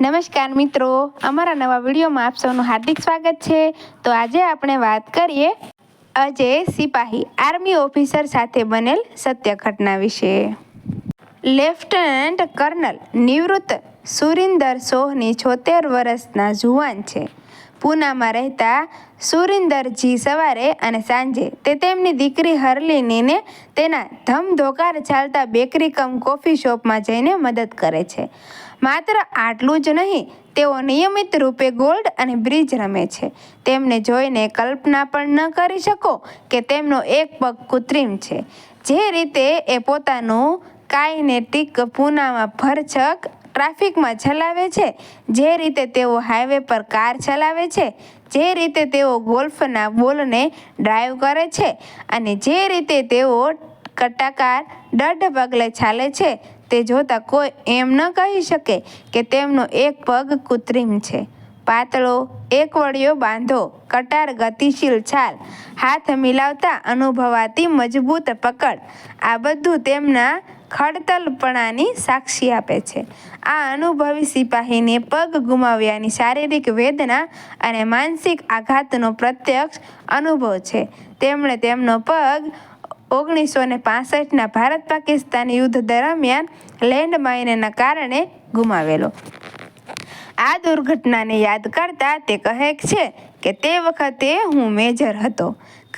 નમસ્કાર મિત્રો, અમારા નવા વિડીયોમાં આપ સૌનું હાર્દિક સ્વાગત છે. તો આજે આપણે વાત કરીએ અજય સિપાહી, આર્મી ઓફિસર સાથે બનેલ સત્ય ઘટના વિશે. લેફ્ટનન્ટ કર્નલ નિવૃત્ત સુરિન્દર સોહની છોતેર વર્ષના જુવાન છે. પૂનામાં રહેતા સુરિન્દરજી સવારે અને સાંજે તે તેમની દીકરી હરલીનીને તેના ધમધોકાર ચાલતા બેકરી કમ કોફી શોપમાં જઈને મદદ કરે છે. માત્ર આટલું જ નહીં, તેઓ નિયમિત રૂપે ગોલ્ડ અને બ્રિજ રમે છે. તેમને જોઈને કલ્પના પણ ન કરી શકો કે તેમનો એક પગ કૃત્રિમ છે. જે રીતે એ પોતાનું કાઇનેટિક પૂનામાં ભરચક ટ્રાફિકમાં ચલાવે છે, જે રીતે તેઓ હાઈવે પર કાર ચલાવે છે, જે રીતે તેઓ ગોલ્ફના બોલને ડ્રાઈવ કરે છે અને જે રીતે તેઓ કટાકાર દઢ પગલે ચાલે છે, તે જોતાં કોઈ એમ ન કહી શકે કે તેમનો એક પગ કૃત્રિમ છે. પાતળો, એક વળિયો બાંધો, કટાર ગતિશીલ છાલ, હાથ મિલાવતા અનુભવાતી મજબૂત પકડ, આ બધું તેમના ખડતલપણાની સાક્ષી આપે છે. આ અનુભવી સિપાહીને પગ ગુમાવ્યાની શારીરિક વેદના અને માનસિક આઘાતનો પ્રત્યક્ષ અનુભવ છે. તેમણે તેમનો પગ ઓગણીસો ને પાસઠના ભારત પાકિસ્તાન યુદ્ધ દરમિયાન લેન્ડમાઇનના કારણે ગુમાવેલો. આ દુર્ઘટનાને યાદ કરતા તે કહે છે કે તે વખતે હું મેજર હતો.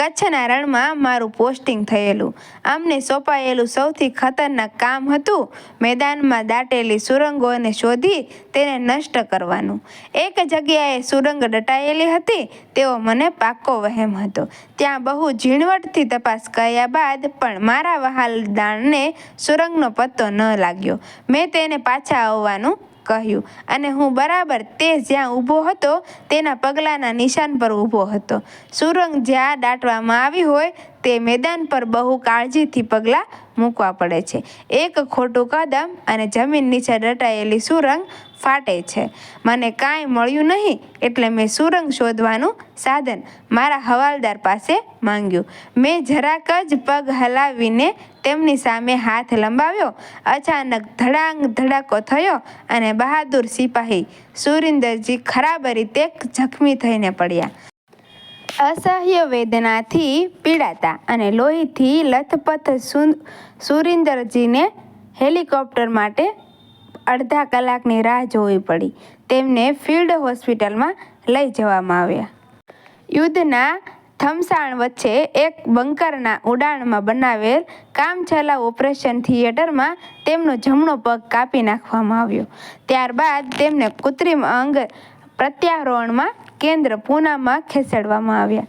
કચ્છના રણમાં મારું પોસ્ટિંગ થયેલું. અમને સોંપાયેલું સૌથી ખતરનાક કામ હતું મેદાનમાં દાટેલી સુરંગોને શોધી તેને નષ્ટ કરવાનું. એક જગ્યાએ સુરંગ દટાયેલી હતી તેવો મને પાકો વહેમ હતો. ત્યાં બહુ ઝીણવટથી તપાસ કર્યા બાદ પણ મારા વહાલદાણને સુરંગનો પત્તો ન લાગ્યો. મેં તેને પાછા આવવાનું કહ્યું. અને હું બરાબર તે જ્યાં ઊભો હતો, તેના પગલાંના નિશાન પર ઊભો હતો. સુરંગ જ્યાં દાટવામાં આવી હોય, તે મેદાન પર બહુ કાળજીથી પગલાં મૂકવા પડે છે. એક ખોટું કદમ અને જમીન નીચે દટાયેલી સુરંગ ફાટે છે. મને કાંઈ મળ્યું નહીં, એટલે મેં સુરંગ શોધવાનું સાધન મારા હવાલદાર પાસે માંગ્યું. મેં જરાક જ પગ હલાવીને તેમની સામે હાથ લંબાવ્યો. અચાનક ધડાંગ ધડાકો થયો અને બહાદુર સિપાહી સુરિન્દરજી ખરાબ રીતે જખમી થઈને પડ્યા. અસહ્ય વેદનાથી પીડાતા અને લોહીથી લથપથ સુરિન્દરજીને હેલિકોપ્ટર માટે અડધા કલાકની રાહ જોવી પડી. તેમને ફિલ્ડ હોસ્પિટલમાં લઈ જવામાં આવ્યા. યુદ્ધના થમસાણ વચ્ચે એક બંકરના ઉડાણમાં બનાવેલ કામચલા ઓપરેશન થિયેટરમાં તેમનો જમણો પગ કાપી નાખવામાં આવ્યો. ત્યારબાદ તેમને કૃત્રિમ અંગ પ્રત્યારોહણમાં કેન્દ્ર પૂનામાં ખસેડવામાં આવ્યા.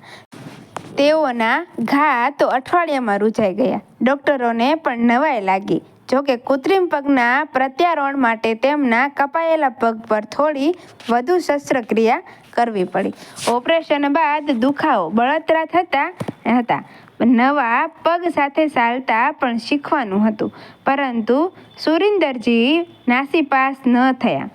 તેઓના ઘા તો અઠવાડિયામાં રૂજાઈ ગયા. ડૉક્ટરોને પણ નવાઈ લાગી. જોકે કૃત્રિમ પગના પ્રત્યારોહણ માટે તેમના કપાયેલા પગ પર થોડી વધુ શસ્ત્રક્રિયા કરવી પડી. ઓપરેશન બાદ દુખાવો બળતરા થતા હતા. નવા પગ સાથે ચાલતા પણ શીખવાનું હતું. પરંતુ સુરિન્દરજી નાસીપાસ ન થયા.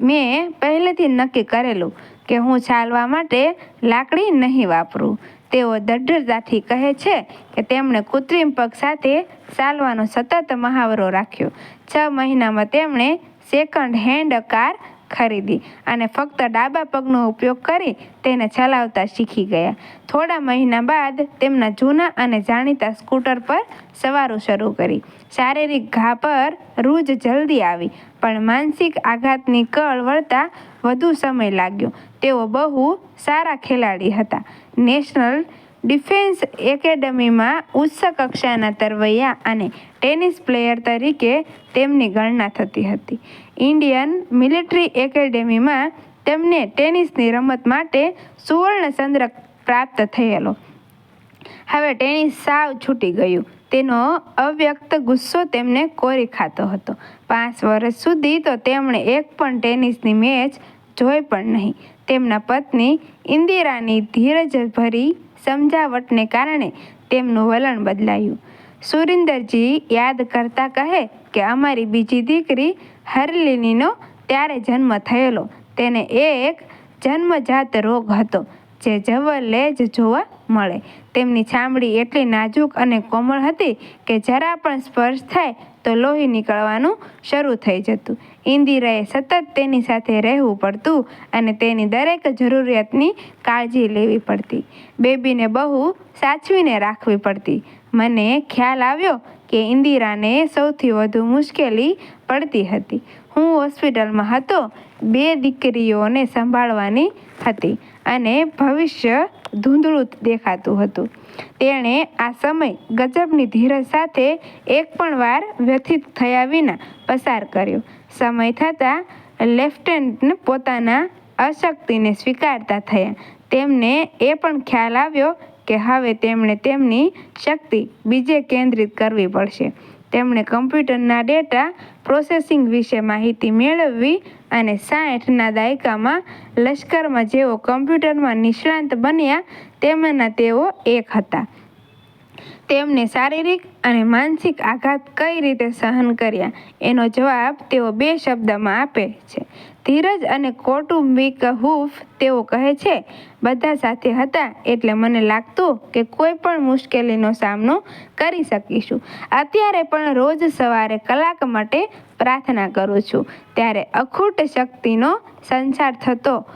મેં પહેલેથી નક્કી કરેલું કે હું ચાલવા માટે લાકડી નહીં વાપરું. તેઓ દઢતાથી કહે છે કે તેમણે કૃત્રિમ પગ સાથે ચાલવાનો સતત મહાવરો રાખ્યો. છ મહિનામાં તેમણે સેકન્ડ હેન્ડ કાર ખરીદી અને ફક્ત ડાબા પગનો ઉપયોગ કરી તેને ચલાવતા શીખી ગયા. થોડા મહિના બાદ તેમના જૂના અને જાણીતા સ્કૂટર પર સવારો શરૂ કરી. શારીરિક ઘા પર રૂજ જલ્દી આવી, પણ માનસિક આઘાતની કળ વળતા વધુ સમય લાગ્યો. તેઓ બહુ સારા ખેલાડી હતા. નેશનલ ડિફેન્સ એકેડમીમાં ઉચ્ચ કક્ષાના તરવૈયા અને ટેનિસ પ્લેયર તરીકે તેમની ગણના થતી હતી. ઇન્ડિયન મિલિટરી એકેડેમીમાં તેમને ટેનિસની રમત માટે સુવર્ણ ચંદ્રક પ્રાપ્ત થયેલો. હવે ટેનિસ સાવ છૂટી ગયું. તેનો અવ્યક્ત ગુસ્સો તેમને કોરી ખાતો હતો. પાંચ વર્ષ સુધી તો તેમણે એક પણ ટેનિસની મેચ જોઈ પણ નહીં. તેમના પત્ની ઇન્દિરાની ધીરજભરી સમજાવટને કારણે તેમનું વલણ બદલાયું. સુરિન્દરજી યાદ કરતા કહે કે અમારી બીજી દીકરી હરલિનીનો ત્યારે જન્મ થયેલો. તેને એક જન્મજાત રોગ હતો જે જવલે જ જોવા મળે. તેમની ચામડી એટલી નાજુક અને કોમળ હતી કે જરા પણ સ્પર્શ થાય તો લોહી નીકળવાનું શરૂ થઈ જતું. ઇન્દિરાએ સતત તેની સાથે રહેવું પડતું અને તેની દરેક જરૂરિયાતની કાળજી લેવી પડતી. બેબીને બહુ સાચવીને રાખવી પડતી. મને ખ્યાલ આવ્યો કે ઇન્દિરાને સૌથી વધુ મુશ્કેલી પડતી હતી. હું હોસ્પિટલમાં હતો, બે દીકરીઓને સંભાળવાની હતી અને ભવિષ્ય ધૂંધળું દેખાતું હતું. તેણે આ સમય ગજબની ધીરજ સાથે એક પણ વાર વ્યથિત થયા વિના પસાર કર્યો. સમય થતાં લેફ્ટનન્ટ પોતાના અશક્તિને સ્વીકારતા થયા. તેમને એ પણ ખ્યાલ આવ્યો કે હવે તેમણે તેમની શક્તિ બીજે કેન્દ્રિત કરવી પડશે. તેમણે કમ્પ્યુટરના ડેટા પ્રોસેસિંગ વિશે માહિતી મેળવવી અને સાઠના દાયકામાં લશ્કરમાં જેઓ કમ્પ્યુટરમાં નિષ્ણાંત બન્યા, તેમાંના તેઓ એક હતા. તેમને શારીરિક અને માનસિક આઘાત કઈ રીતે સહન કર્યા? એનો જવાબ તેઓ બે શબ્દમાં આપે છે. ધીરજ અને કૌટુંબિક હૂફ તેઓ કહે છે, બધા સાથે હતા એટલે મને લાગતું કે કોઈ પણ મુશ્કેલીનો સામનો કરી શકીશું. અત્યારે પણ રોજ સવારે કલાક માટે પ્રાર્થના કરું છું. ત્યારે અખૂટ શક્તિનો સંસાર થતો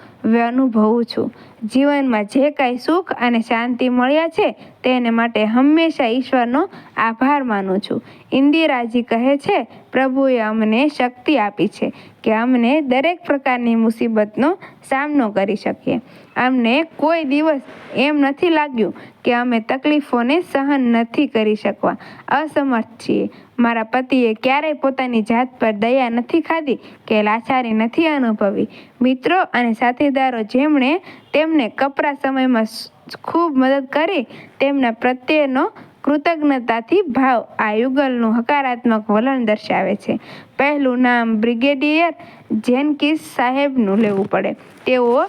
અનુભવું છું. જીવનમાં જે કાંઈ સુખ અને શાંતિ મળ્યા છે, તેને માટે હંમેશા ઈશ્વરનો આભાર માનું છું. ઇન્દિરાજી કહે છે, પ્રભુએ અમને શક્તિ આપી છે કે અમને દરેક પ્રકારની મુસીબતનો સામનો કરી શકીએ. અમને કોઈ દિવસ એમ નથી લાગ્યું કે અમે તકલીફોને સહન નથી કરી શકવા. અસમર્થ છીએ. મારા પતિએ ક્યારેય પોતાની જાત પર દયા નથી ખાધી કે લાચારી નથી અનુભવી. મિત્રો અને સાથીદારો, જેમણે તેમને કપરા સમયમાં ખૂબ મદદ કરી, તેમના પ્રત્યેનો કૃતજ્ઞતાથી ભાવ આ યુગલનું હકારાત્મક વલણ દર્શાવે છે. પહેલું નામ બ્રિગેડિયર જેનકિસ સાહેબનું લેવું પડે. તેઓ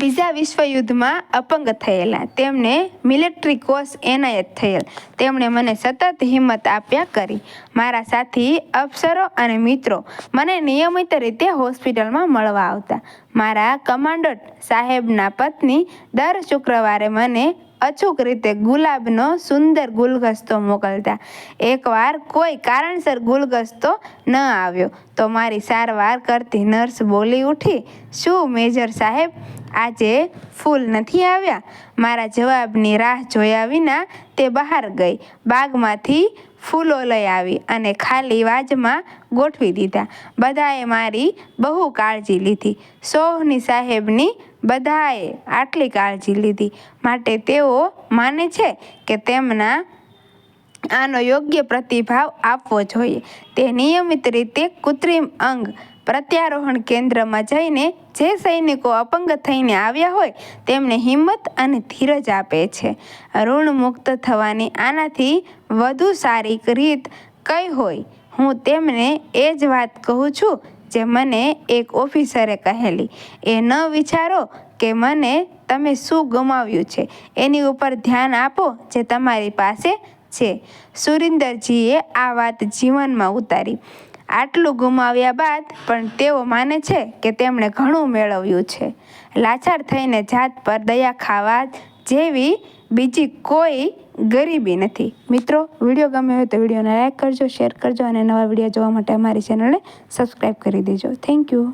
બીજા વિશ્વયુદ્ધમાં અપંગ થયેલા. તેમને મિલિટરી કોર્સ એનાયત થયેલ. તેમણે મને સતત હિંમત આપ્યા કરી. મારા સાથી, અફસરો અને મિત્રો મને નિયમિત રીતે હોસ્પિટલમાં મળવા આવતા. મારા કમાન્ડર સાહેબના પત્ની દર શુક્રવારે મને અચૂક રીતે ગુલાબનો સુંદર ગુલગસ્તો મોકલતા. એકવાર કોઈ કારણસર ગુલગસ્તો ન આવ્યો તો મારી સારવાર કરતી નર્સ બોલી ઉઠી, શું મેજર સાહેબ આજે ફૂલ નથી આવ્યા. મારા જવાબની રાહ જોયા વિના તે બહાર ગઈ. બાગમાંથી ફૂલો લઈ આવી અને ખાલી વાજમાં ગોઠવી દીધા. બધાએ મારી બહુ કાળજી લીધી. સોહની સાહેબની બધાએ આટલી કાળજી લીધી. માટે તેઓ માને છે કે તેમના આનો યોગ્ય પ્રતિભાવ આપવો જોઈએ. તે નિયમિત રીતે કૃત્રિમ અંગ પ્રત્યારોહણ કેન્દ્રમાં જઈને જે સૈનિકો અપંગ થઈને આવ્યા હોય તેમને હિંમત અને ધીરજ આપે છે. ઋણ મુક્ત થવાની આનાથી વધુ સારી રીત કઈ હોય? હું તેમને એ જ વાત કહું છું જે મને એક ઓફિસરે કહેલી. એ ન વિચારો કે મને તમે શું ગુમાવ્યું છે. એની ઉપર ધ્યાન આપો જે તમારી પાસે છે. સુરિન્દરજીએ આ વાત જીવનમાં ઉતારી. આટલું ગુમાવ્યા બાદ પણ તેઓ માને છે કે તેમણે ઘણું મેળવ્યું છે. લાચાર થઈને જાત પર દયા ખાવા જેવી બીજી કોઈ ગરીબી નથી. મિત્રો, વીડિયો ગમ્યો હોય તો વિડીયોને લાઇક કરજો શેર કરજો અને નવા વીડિયો જોવા માટે અમારી ચેનલને સબસ્ક્રાઈબ કરી દેજો. Thank you